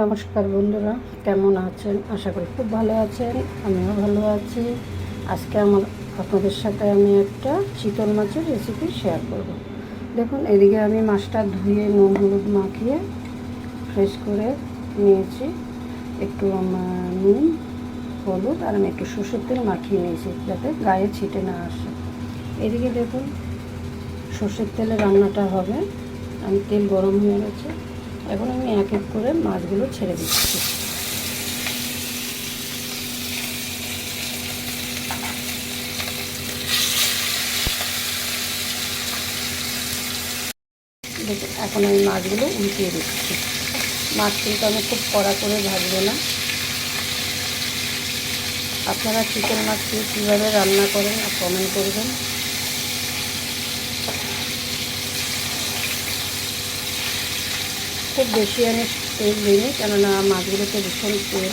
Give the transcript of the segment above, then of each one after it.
নমস্কার বন্ধুরা, কেমন আছেন? আশা করি খুব ভালো আছেন, আমিও ভালো আছি। আজকে আমার আপনাদের সাথে আমি একটা চিতল মাছের রেসিপি শেয়ার করব। দেখুন, এদিকে আমি মাছটা ধুয়ে নুন হলুদ মাখিয়ে ফ্রেশ করে নিয়েছি। একটু নুন, হলুদ, আর আমি একটু সর্ষের তেল মাখিয়ে নিয়েছি, যাতে গায়ে ছিটে না আসে। এদিকে দেখুন, সর্ষের তেলে রান্নাটা হবে। আমি তেল গরম হয়ে গেছে। এখন আমি এক এক করে মাছগুলো ছেড়ে দিচ্ছি। এখন আমি মাছগুলো উল্টিয়ে দিচ্ছি। মাছ কিন্তু আমি খুব কড়া করে ভাজবো না। আপনারা চিকেন মাছ কীভাবে রান্না করেন কমেন্ট করবেন। খুব বেশি আমি তেল দিইনি, কেননা মাছগুলোতে ভীষণ তেল।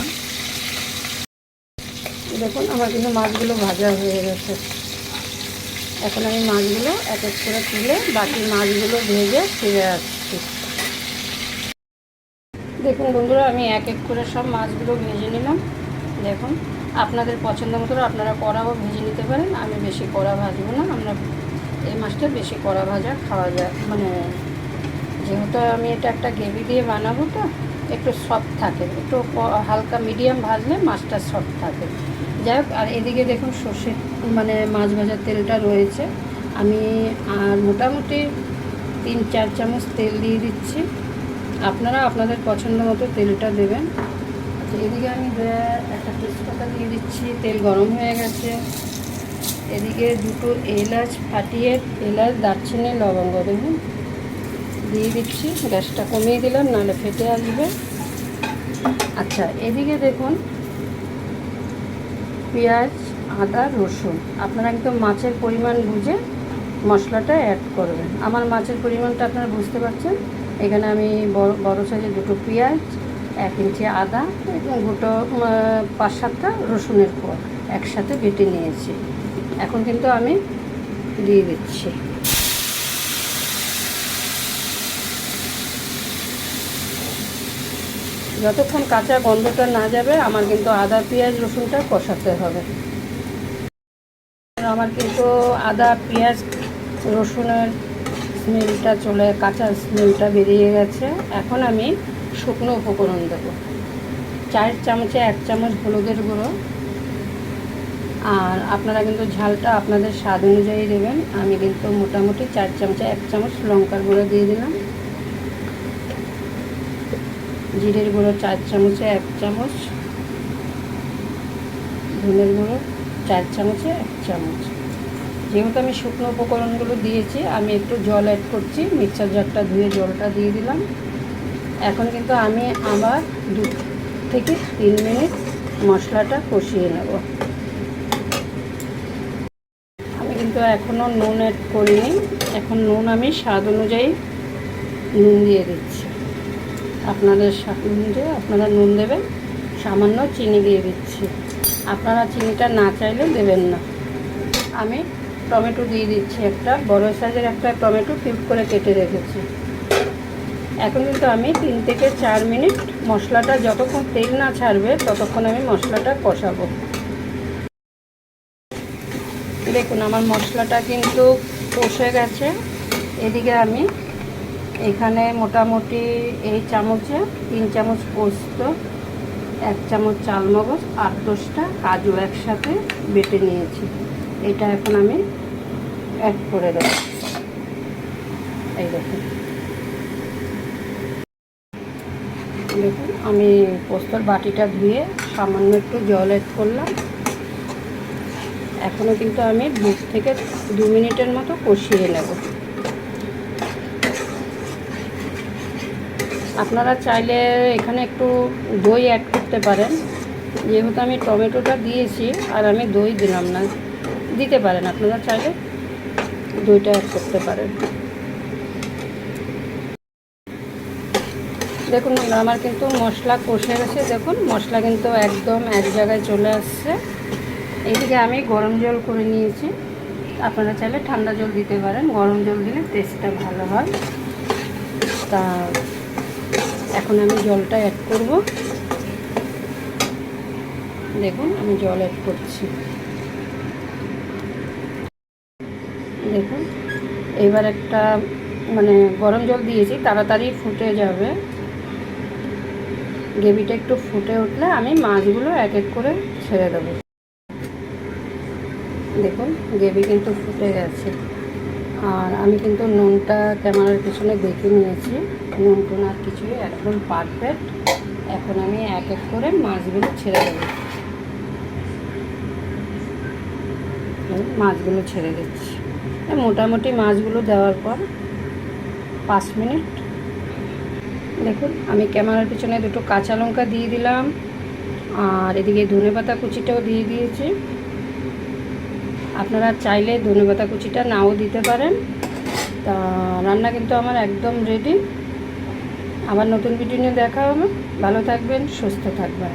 দেখুন, আমার কিন্তু মাছগুলো ভাজা হয়ে গেছে। এখন আমি মাছগুলো এক এক করে তুলে বাকি মাছগুলো ভেজে ফিরে আসছি। দেখুন বন্ধুরা, আমি এক এক করে সব মাছগুলো ভেজে নিলাম। দেখুন, আপনাদের পছন্দ মতো আপনারা কড়াও ভেজে নিতে পারেন। আমি বেশি কড়া ভাজবো না, আমরা এই মাছটা বেশি কড়া ভাজা খাওয়া যায় মানে যেহেতু আমি এটা একটা গ্রেভি দিয়ে বানাবো তো, একটু সফট থাকে। একটু হালকা মিডিয়াম ভাজলে মাছটা সফট থাকে। যাই আর এদিকে দেখুন সর্ষে মানে মাছ ভাজার তেলটা রয়েছে। আমি আর মোটামুটি তিন, চার চামচ তেল দিয়ে দিচ্ছি। আপনারা আপনাদের পছন্দ মতো তেলটা দেবেন। আচ্ছা এদিকে আমি একটা তেজপাতা দিয়ে দিচ্ছি। তেল গরম হয়ে গেছে। এদিকে দুটো এলাচ ফাটিয়ে, এলাচ, দারচিনি, লবঙ্গ, দেখুন। দিয়ে দিচ্ছি, গ্যাসটা কমিয়ে দিলাম, নাহলে ফেটে আসবে। আচ্ছা এদিকে দেখুন, পেঁয়াজ, আদা, রসুন। আপনারা একদম মাছের পরিমাণ বুঝে মশলাটা অ্যাড করবেন। আমার মাছের পরিমাণটা আপনারা বুঝতে পারছেন? এখানে আমি বড়, বড়ো সাইজের দুটো পেঁয়াজ, এক ইঞ্চি আদা দুটো পাঁচ সাতটা রসুনের পর একসাথে বেটে নিয়েছি। এখন কিন্তু আমি দিয়ে দিচ্ছি। যতক্ষণ কাঁচা গন্ধটা না যাবে, আমার কিন্তু আদা, পেঁয়াজ, রসুনটা কষাতে হবে। আমার কিন্তু আদা, পেঁয়াজ, রসুনের স্মেলটা চলে, কাঁচা স্মেলটা বেরিয়ে গেছে। এখন আমি শুকনো উপকরণ দেব। চার চামচে এক চামচ হলুদের গুঁড়ো। আর আপনারা কিন্তু ঝালটা আপনাদের স্বাদ অনুযায়ী দেবেন। আমি কিন্তু মোটামুটি চার চামচে এক চামচ লঙ্কার গুঁড়ো দিয়ে দিলাম। জিরের গুঁড়ো চার চামচে এক চামচ, ধনের গুঁড়ো চার চামচে এক চামচ। যেহেতু আমি শুকনো উপকরণগুলো দিয়েছি, আমি একটু জল অ্যাড করছি, মিক্সার জারটা ধুয়ে জলটা দিয়ে দিলাম। এখন কিন্তু আমি আবার দু থেকে তিন মিনিট মশলাটা কষিয়ে নেব। আমি কিন্তু এখনও নুন অ্যাড করিনি, এখন নুন আমি স্বাদ অনুযায়ী নুন দিয়ে দিচ্ছি। আপনাদের অনুযায়ী আপনারা নুন দেবেন, সামান্য চিনি দিয়ে দিচ্ছি। আপনারা চিনিটা না চাইলে দেবেন না। আমি টমেটো দিয়ে দিচ্ছি একটা, বড় সাইজের একটা টমেটো কিউব করে কেটে রেখেছি। এখন কিন্তু আমি তিন থেকে চার মিনিট মশলাটা যতক্ষণ তেল না ছাড়বে, ততক্ষণ আমি মশলাটা কষাবো। দেখুন, আমার মশলাটা কিন্তু কষে গেছে। এদিকে আমি এখানে মোটামুটি এই চামচে তিন চামচ পোস্ত, এক চামচ চালমগজ আট দশটা কাজু একসাথে বেটে নিয়েছি। এটা এখন আমি অ্যাড করে দেব। এই দেখুন। দেখুন, আমি পোস্তর বাটিটা ধুয়ে সামান্য একটু জল অ্যাড করলাম। এখনও কিন্তু আমি দু থেকে দু মিনিটের মতো কষিয়ে নেব। আপনারা চাইলে এখানে একটু দই অ্যাড করতে পারেন। যেহেতু আমি টমেটোটা দিয়েছি, আর আমি দই দিলাম না, দিতে পারেন। আপনারা চাইলে দইটা অ্যাড করতে পারেন। দেখুন আমার কিন্তু মশলা কষে গেছে। দেখুন, মশলা কিন্তু একদম এক জায়গায় চলে আসছে। এইদিকে আমি গরম জল করে নিয়েছি। আপনারা চাইলে ঠান্ডা জল দিতে পারেন। গরম জল দিলে টেস্টটা ভালো হয়। তা এখন আমি জলটা অ্যাড করব। দেখুন, আমি জল অ্যাড করছি। দেখুন, এবার একটা মানে গরম জল দিয়েছি, তাড়াতাড়ি ফুটে যাবে। গ্রেভিটা একটু ফুটে উঠলে আমি মাছগুলো এক এক করে ছেড়ে দেবো। দেখুন, গ্রেভি কিন্তু ফুটে গেছে। আর আমি কিন্তু নুনটা ক্যামেরার পিছনে দেখে নিয়েছি। নুন টুন আর কিছুই একদম পারফেক্ট এখন আমি এক এক করে মাছগুলো ছেড়ে দেবো। মাছগুলো ছেড়ে দিচ্ছি। মোটামুটি মাছগুলো দেওয়ার পর পাঁচ মিনিট। দেখুন, আমি ক্যামেরার পিছনে দুটো কাঁচা লঙ্কা দিয়ে দিলাম। আর এদিকে ধনে পাতা কুচিটাও দিয়ে দিয়েছি। আপনারা চাইলে ধনে পাতা কুচিটা নাও দিতে পারেন। তা রান্না কিন্তু আমার একদম রেডি আবার নতুন ভিডিও নিয়ে দেখা হবে। ভালো থাকবেন, সুস্থ থাকবেন।